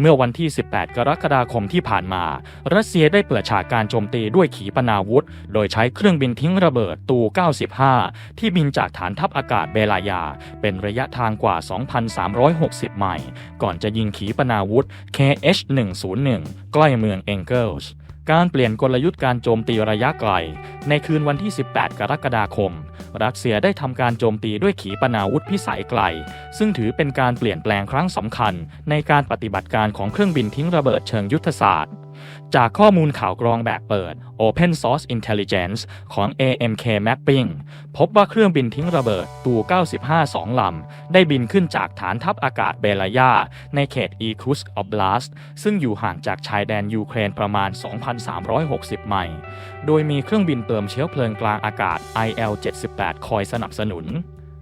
เมื่อวันที่ 18 กรกฎาคมที่ผ่านมา รัสเซียได้เปิดฉากการโจมตีด้วยขีปนาวุธ โดยใช้เครื่องบินทิ้งระเบิดตู 95 ที่บินจากฐานทัพอากาศเบลายา เป็นระยะทางกว่า 2,360 ไมล์ ก่อนจะยิงขีปนาวุธ KH-101 ใกล้เมืองเองเกิลส์ การเปลี่ยนกลยุทธ์การโจมตีระยะไกล ในคืนวันที่ 18 กรกฎาคม รัสเซียได้ทำการโจมตีด้วยขีปนาวุธพิสัยไกล ซึ่งถือเป็นการเปลี่ยนแปลงครั้งสำคัญ ในการปฏิบัติการของเครื่องบินทิ้งระเบิดเชิงยุทธศาสตร์ จากข้อมูลข่าวกรองแบบเปิด Open Source Intelligence ของ AMK Mapping พบว่าเครื่องบินทิ้งระเบิดตู 95สองลำ ได้บินขึ้นจากฐานทัพอากาศเบลายา ในเขตอีคุสอ b บลาสซึ่งอยู่ห่างจากชายแดนยูเครนประมาณ 2,360 ไมล์ โดยมีเครื่องบินเติมเชื้อเพลิงกลางอากาศ IL-78 คอยสนับสนุน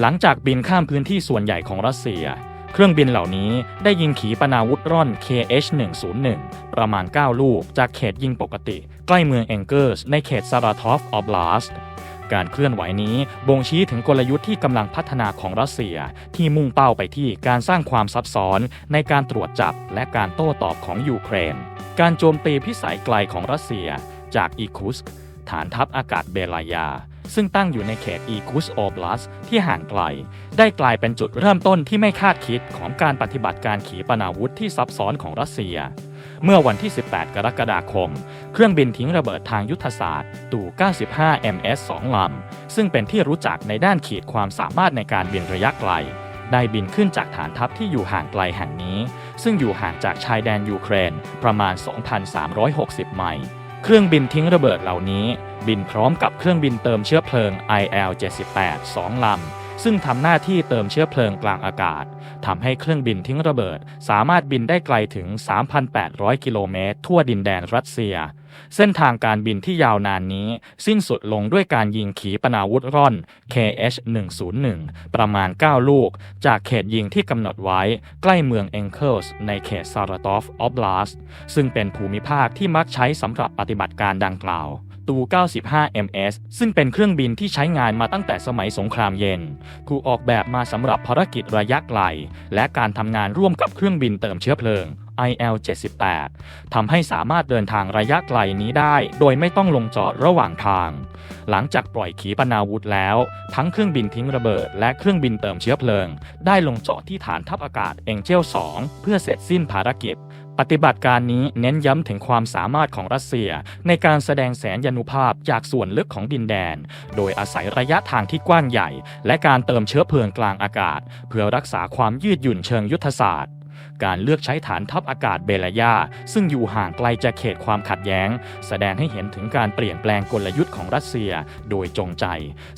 หลังจากบินข้ามพื้นที่ส่วนใหญ่ของรัสเซีย เครื่องบินเหล่านี้ได้ยิงขีปนาวุธร่อน KH-101 ประมาณ 9 ลูกจากเขตยิงปกติ ใกล้เมืองเองเกิร์สในเขตซาราทอฟออบลาสการเคลื่อนไหวนี้บ่งชี้ถึงกลยุทธ์ที่กำลังพัฒนาของรัสเซีย ที่มุ่งเป้าไปที่การสร้างความซับซ้อนในการตรวจจับและการโต้ตอบของยูเครน การโจมตีพิสัยไกลของรัสเซีย จากอีคุส ฐานทัพอากาศเบลายา ซึ่งตั้งอยู่ในเขตอีคุสโอบลาสที่ห่างไกล ได้กลายเป็นจุดเริ่มต้นที่ไม่คาดคิดของการปฏิบัติการขีปนาวุธที่ซับซ้อนของรัสเซีย เมื่อวันที่ 18 กรกฎาคม เครื่องบินทิ้งระเบิดทางยุทธศาสตร์ตู่ 95 MS 2 ลำ ซึ่งเป็นที่รู้จักในด้านขีดความสามารถในการบินระยะไกลได้บินขึ้นจากฐานทัพที่อยู่ห่างไกลแห่งนี้ ซึ่งอยู่ห่างจากชายแดนยูเครนประมาณ 2,360 ไมล์ เครื่องบินทิ้งระเบิดเหล่านี้ บินพร้อมกับเครื่องบินเติมเชื้อเพลิง IL-78 2ลำ ซึ่งทำหน้าที่เติมเชื้อเพลิงกลางอากาศทำให้เครื่องบินทิ้งระเบิด สามารถบินได้ไกลถึง 3,800 กิโลเมตรทั่วดินแดนรัสเซีย เส้นทางการบินที่ยาวนานนี้ สิ้นสุดลงด้วยการยิงขีปนาวุธร่อน KH-101 ประมาณ 9 ลูก จากเขตยิงที่กำหนดไว้ใกล้เมืองเองเคิลส์ในเขตซาราตอฟออบลาสซึ่งเป็นภูมิภาคที่มักใช้สำหรับปฏิบัติการดังกล่าวตู 95 MS ซึ่งเป็นเครื่องบินที่ใช้งานมาตั้งแต่สมัยสงครามเย็น ถูกออกแบบมาสำหรับภารกิจระยะไกล และการทำงานร่วมกับเครื่องบินเติมเชื้อเพลิง IL-78 ทำให้สามารถเดินทางระยะไกลนี้ได้ โดยไม่ต้องลงจอดระหว่างทาง หลังจากปล่อยขีปนาวุธแล้ว ทั้งเครื่องบินทิ้งระเบิด และเครื่องบินเติมเชื้อเพลิง ได้ลงจอดที่ฐานทัพอากาศเอ็งเจล2 เพื่อเสร็จสิ้นภารกิจปฏิบัติการนี้เน้นย้ำถึงความสามารถของรัสเซีย ในการแสดงแสนยานุภาพจากส่วนลึกของดินแดน โดยอาศัยระยะทางที่กว้างใหญ่ และการเติมเชื้อเพลิงกลางอากาศ เพื่อรักษาความยืดหยุ่นเชิงยุทธศาสตร์ การเลือกใช้ฐานทัพอากาศเบลายาซึ่งอยู่ห่างไกลจากเขตความขัดแย้ง แสดงให้เห็นถึงการเปลี่ยนแปลงกลยุทธ์ของรัสเซียโดยจงใจ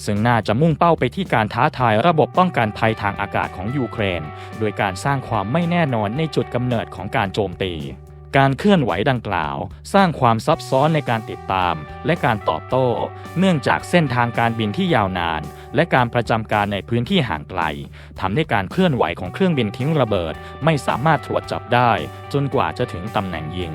ซึ่งน่าจะมุ่งเป้าไปที่การท้าทายระบบป้องกันภัยทางอากาศของยูเครน โดยการสร้างความไม่แน่นอนในจุดกำเนิดของการโจมตี การเคลื่อนไหวดังกล่าว สร้างความซับซ้อนในการติดตาม และการตอบโต้ เนื่องจากเส้นทางการบินที่ยาวนาน และการประจำการในพื้นที่ห่างไกลทำให้การเคลื่อนไหวของเครื่องบินทิ้งระเบิด ไม่สามารถตรวจจับได้ จนกว่าจะถึงตำแหน่งยิง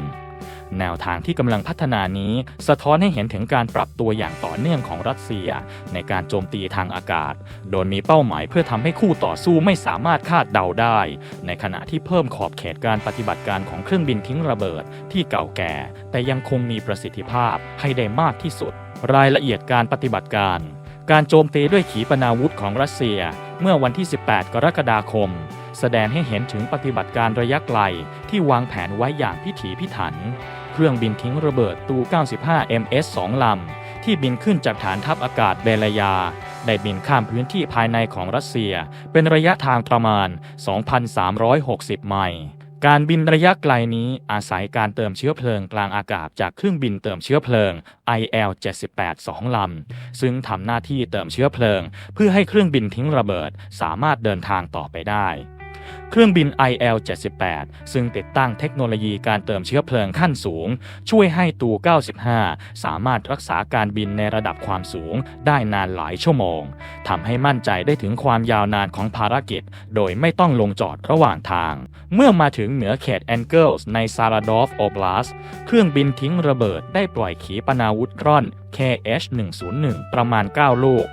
แนวทางที่กำลังพัฒนานี้ สะท้อนให้เห็นถึงการปรับตัวอย่างต่อเนื่องของรัสเซีย ในการโจมตีทางอากาศ โดยมีเป้าหมายเพื่อทำให้คู่ต่อสู้ไม่สามารถคาดเดาได้ ในขณะที่เพิ่มขอบเขตการปฏิบัติการของเครื่องบินทิ้งระเบิดที่เก่าแก่ แต่ยังคงมีประสิทธิภาพให้ได้มากที่สุด รายละเอียดการปฏิบัติการการโจมตีด้วยขีปนาวุธของรัสเซีย เมื่อวันที่ 18 กรกฎาคม แสดงให้เห็นถึงปฏิบัติการระยะไกลที่วางแผนไว้อย่างพิถีพิถัน เครื่องบินทิ้งระเบิดตู 95 MS 2 ลำ ที่บินขึ้นจากฐานทัพอากาศเบลยา ได้บินข้ามพื้นที่ภายในของรัสเซีย เป็นระยะทางประมาณ 2,360 ไมล์การบินระยะไกลนี้อาศัยการเติมเชื้อเพลิงกลางอากาศจากเครื่องบินเติมเชื้อเพลิง IL-78 2 ลำ ซึ่งทำหน้าที่เติมเชื้อเพลิง เพื่อให้เครื่องบินทิ้งระเบิด สามารถเดินทางต่อไปได้ เครื่องบิน IL-78 ซึ่งติดตั้งเทคโนโลยีการเติมเชื้อเพลิงขั้นสูง ช่วยให้ตู95 สามารถรักษาการบินในระดับความสูงได้นานหลายชั่วโมงทำให้มั่นใจได้ถึงความยาวนานของภารกิจ โดยไม่ต้องลงจอดระหว่างทาง เมื่อมาถึงเหนือเขตแองเกิลส์ในซาราดอฟโอบลาสเครื่องบินทิ้งระเบิดได้ปล่อยขีปนาวุธร่อน KH-101 ประมาณ 9 ลูก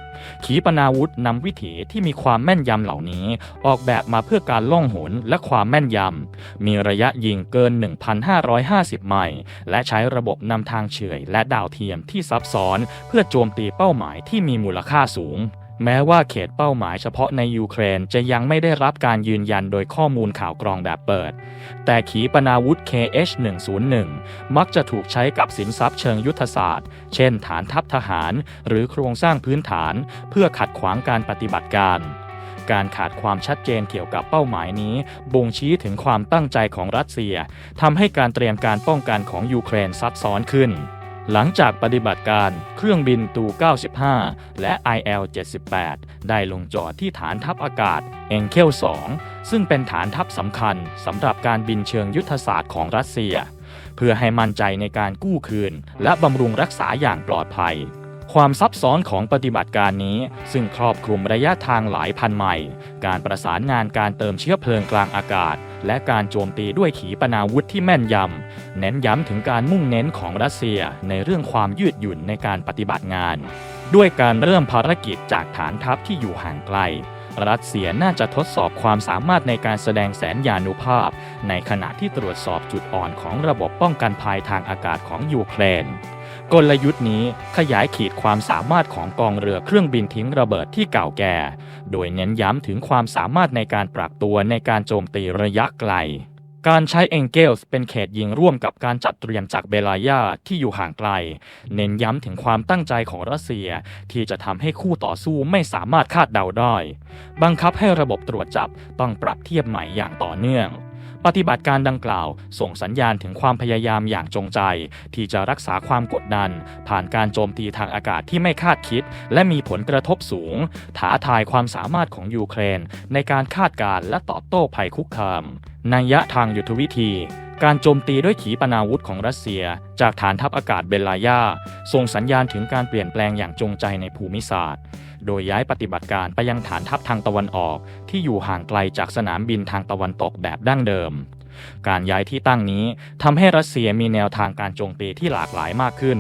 ขีปนาวุธนำวิถีที่มีความแม่นยำเหล่านี้ ออกแบบมาเพื่อการล่องหนและความแม่นยำ มีระยะยิงเกิน 1,550 ไมล์และใช้ระบบนำทางเฉยและดาวเทียมที่ซับซ้อน เพื่อโจมตีเป้าหมายที่มีมูลค่าสูง แม้ว่าเขตเป้าหมายเฉพาะในยูเครนจะยังไม่ได้รับการยืนยันโดยข้อมูลข่าวกรองแบบเปิด แต่ขีปนาวุธ KH-101 มักจะถูกใช้กับสินทรัพย์เชิงยุทธศาสตร์ เช่น ฐานทัพทหาร หรือโครงสร้างพื้นฐาน เพื่อขัดขวางการปฏิบัติการการขาดความชัดเจนเกี่ยวกับเป้าหมายนี้ บ่งชี้ถึงความตั้งใจของรัสเซียทำให้การเตรียมการป้องกันของยูเครนซับซ้อนขึ้น หลังจากปฏิบัติการเครื่องบินตู95 และ IL-78 ได้ลงจอดที่ฐานทัพอากาศเอ็งเคล2ซึ่งเป็นฐานทัพสำคัญสำหรับการบินเชิงยุทธศาสตร์ของรัสเซีย เพื่อให้มั่นใจในการกู้คืน และบำรุงรักษาอย่างปลอดภัย ความซับซ้อนของปฏิบัติการนี้ ซึ่งครอบคลุมระยะทางหลายพันไมล์การประสานงานการเติมเชื้อเพลิงกลางอากาศ และการโจมตีด้วยขีปนาวุธที่แม่นยำ เน้นย้ำถึงการมุ่งเน้นของรัสเซียในเรื่องความยืดหยุ่นในการปฏิบัติงาน ด้วยการเริ่มภารกิจจากฐานทัพที่อยู่ห่างไกล รัสเซียน่าจะทดสอบความสามารถในการแสดงแสนยานุภาพ ในขณะที่ตรวจสอบจุดอ่อนของระบบป้องกันภัยทางอากาศของยูเครน กลยุทธ์นี้ขยายขีดความสามารถของกองเรือเครื่องบินทิ้งระเบิดที่เก่าแก่ โดยเน้นย้ำถึงความสามารถในการปรับตัวในการโจมตีระยะไกล การใช้เองเกลส์เป็นเขตยิงร่วมกับการจัดเตรียมจากเบลายาที่อยู่ห่างไกล เน้นย้ำถึงความตั้งใจของรัสเซีย ที่จะทำให้คู่ต่อสู้ไม่สามารถคาดเดาได้ บังคับให้ระบบตรวจจับต้องปรับเทียบใหม่อย่างต่อเนื่อง ปฏิบัติการดังกล่าว ส่งสัญญาณถึงความพยายามอย่างจงใจ ที่จะรักษาความกดดัน ผ่านการโจมตีทางอากาศที่ไม่คาดคิด และมีผลกระทบสูง ท้าทายความสามารถของยูเครน ในการคาดการณ์และตอบโต้ภัยคุกคามนัยยะทางยุทธวิธีการโจมตีด้วยขีปนาวุธของรัสเซีย จากฐานทัพอากาศเบลายาส่งสัญญาณถึงการเปลี่ยนแปลงอย่างจงใจในภูมิศาสตร์ โดยย้ายปฏิบัติการไปยังฐานทัพทางตะวันออก ที่อยู่ห่างไกลจากสนามบินทางตะวันตกแบบดั้งเดิม การย้ายที่ตั้งนี้ทำให้รัสเซียมีแนวทางการโจมตีที่หลากหลายมากขึ้น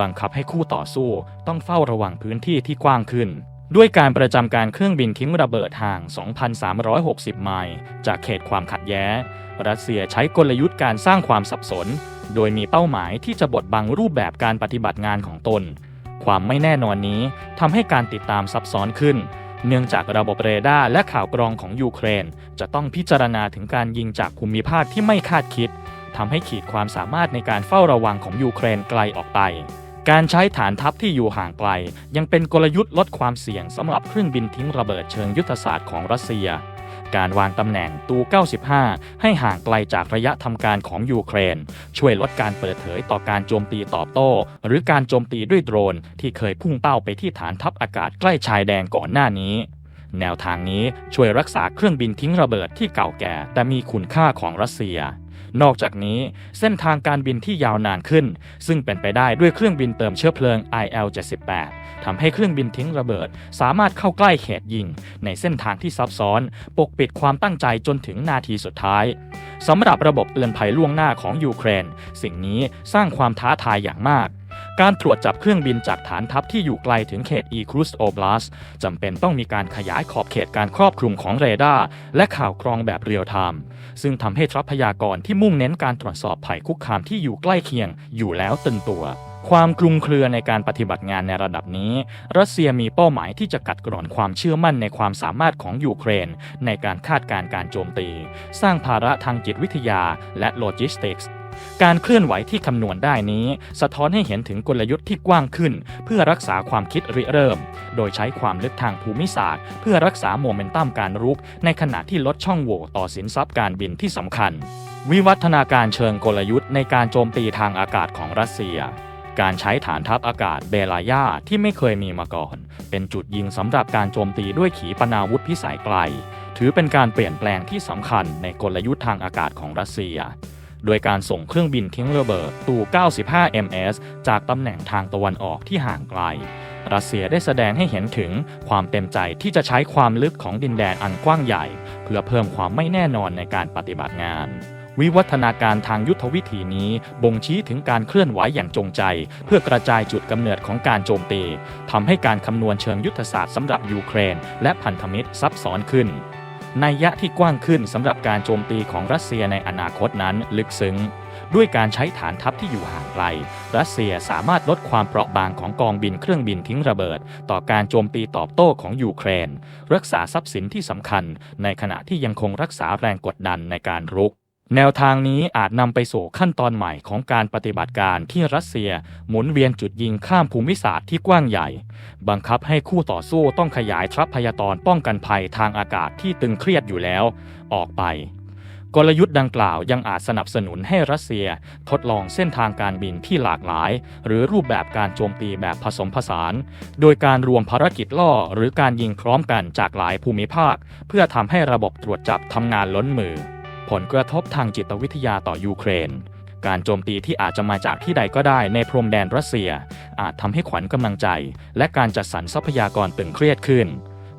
บังคับให้คู่ต่อสู้ต้องเฝ้าระวังพื้นที่ที่กว้างขึ้นด้วยการประจำการเครื่องบินทิ้งระเบิดห่าง 2,360 ไมล์จากเขตความขัดแย้ง รัสเซียใช้กลยุทธ์การสร้างความสับสน โดยมีเป้าหมายที่จะบดบังรูปแบบการปฏิบัติงานของตน ความไม่แน่นอนนี้ทำให้การติดตามซับซ้อนขึ้น เนื่องจากระบบเรดาร์และข่าวกรองของยูเครน จะต้องพิจารณาถึงการยิงจากภูมิภาคที่ไม่คาดคิดทำให้ขีดความสามารถในการเฝ้าระวังของยูเครนไกลออกไป การใช้ฐานทัพที่อยู่ห่างไกล ยังเป็นกลยุทธ์ลดความเสี่ยงสำหรับเครื่องบินทิ้งระเบิดเชิงยุทธศาสตร์ของรัสเซีย การวางตำแหน่งตู 95 ให้ห่างไกลจากระยะทำการของยูเครน ช่วยลดการเปิดเผยต่อการโจมตีตอบโต้ หรือการโจมตีด้วยโดรน ที่เคยพุ่งเป้าไปที่ฐานทัพอากาศใกล้ชายแดนก่อนหน้านี้แนวทางนี้ช่วยรักษาเครื่องบินทิ้งระเบิดที่เก่าแก่ แต่มีคุณค่าของรัสเซีย นอกจากนี้เส้นทางการบินที่ยาวนานขึ้น ซึ่งเป็นไปได้ด้วยเครื่องบินเติมเชื้อเพลิง IL-78 ทำให้เครื่องบินทิ้งระเบิด สามารถเข้าใกล้เขตยิง ในเส้นทางที่ซับซ้อน ปกปิดความตั้งใจจนถึงนาทีสุดท้ายสำหรับระบบเตือนภัยล่วงหน้าของยูเครน สิ่งนี้สร้างความท้าทายอย่างมาก การตรวจจับเครื่องบินจากฐานทัพที่อยู่ไกลถึงเขตอีครูสโอบลาสจำเป็นต้องมีการขยายขอบเขตการครอบคลุมของเรดาร์และข่าวกรองแบบเรียลไทม์ซึ่งทำให้ทรัพยากรที่มุ่งเน้นการตรวจสอบภัยคุกคามที่อยู่ใกล้เคียงอยู่แล้วตึงตัวความคลุมเครือในการปฏิบัติงานในระดับนี้ รัสเซียมีเป้าหมายที่จะกัดกร่อนความเชื่อมั่นในความสามารถของยูเครน ในการคาดการณ์การโจมตี สร้างภาระทางจิตวิทยาและโลจิสติกส์ การเคลื่อนไหวที่คำนวณได้นี้ สะท้อนให้เห็นถึงกลยุทธ์ที่กว้างขึ้น เพื่อรักษาความคิดริเริ่ม โดยใช้ความลึกทางภูมิศาสตร์ เพื่อรักษาโมเมนตัมการรุก ในขณะที่ลดช่องโหว่ต่อสินทรัพย์การบินที่สำคัญ วิวัฒนาการเชิงกลยุทธ์ในการโจมตีทางอากาศของรัสเซียการใช้ฐานทัพอากาศเบลายาที่ไม่เคยมีมาก่อน เป็นจุดยิงสำหรับการโจมตีด้วยขีปนาวุธพิสัยไกล ถือเป็นการเปลี่ยนแปลงที่สำคัญในกลยุทธ์ทางอากาศของรัสเซีย โดยการส่งเครื่องบินทิ้งระเบิดตู 95 ms จากตำแหน่งทางตะวันออกที่ห่างไกล รัสเซียได้แสดงให้เห็นถึงความเต็มใจที่จะใช้ความลึกของดินแดนอันกว้างใหญ่ เพื่อเพิ่มความไม่แน่นอนในการปฏิบัติงานวิวัฒนาการทางยุทธวิธีนี้บ่งชี้ถึงการเคลื่อนไหวอย่างจงใจ เพื่อกระจายจุดกำเนิดของการโจมตีทำให้การคำนวณเชิงยุทธศาสตร์สำหรับยูเครน และพันธมิตรซับซ้อนขึ้น นัยยะที่กว้างขึ้นสำหรับการโจมตีของรัสเซียในอนาคตนั้นลึกซึ้ง ด้วยการใช้ฐานทัพที่อยู่ห่างไกล รัสเซียสามารถลดความเปราะบางของกองบินเครื่องบินทิ้งระเบิด ต่อการโจมตีตอบโต้ของยูเครน รักษาทรัพย์สินที่สำคัญ ในขณะที่ยังคงรักษาแรงกดดันในการรุก แนวทางนี้อาจนำไปสู่ขั้นตอนใหม่ของการปฏิบัติการที่รัสเซียหมุนเวียนจุดยิงข้ามภูมิศาสตร์ที่กว้างใหญ่ บังคับให้คู่ต่อสู้ต้องขยายทรัพยากรป้องกันภัยทางอากาศที่ตึงเครียดอยู่แล้ว ออกไป กลยุทธ์ดังกล่าวยังอาจสนับสนุนให้รัสเซียทดลองเส้นทางการบินที่หลากหลาย หรือรูปแบบการโจมตีแบบผสมผสาน โดยการรวมภารกิจล่อหรือการยิงพร้อมกันจากหลายภูมิภาค เพื่อทำให้ระบบตรวจจับทำงานล้นมือ ผลกระทบทางจิตวิทยาต่อยูเครน การโจมตีที่อาจจะมาจากที่ใดก็ได้ในพรมแดนรัสเซีย อาจทำให้ขวัญกำลังใจ และการจัดสรรทรัพยากรตึงเครียดขึ้น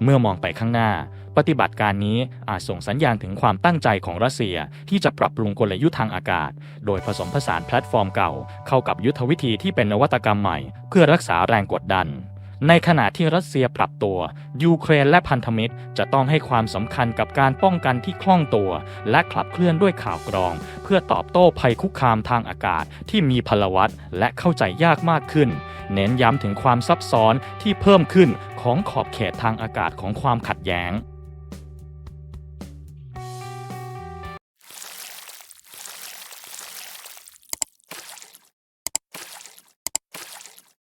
เมื่อมองไปข้างหน้า ปฏิบัติการนี้อาจส่งสัญญาณถึงความตั้งใจของรัสเซียที่จะปรับปรุงกลยุทธ์ทางอากาศ โดยผสมผสานแพลตฟอร์มเก่า เข้ากับยุทธวิธีที่เป็นนวัตกรรมใหม่ เพื่อรักษาแรงกดดัน ในขณะที่รัสเซียปรับตัว ยูเครนและพันธมิตรจะต้องให้ความสำคัญกับการป้องกันที่คล่องตัว และขับเคลื่อนด้วยข่าวกรอง เพื่อตอบโต้ภัยคุกคามทางอากาศที่มีพลวัตและเข้าใจยากมากขึ้น เน้นย้ำถึงความซับซ้อนที่เพิ่มขึ้นของขอบเขตทางอากาศของความขัดแย้ง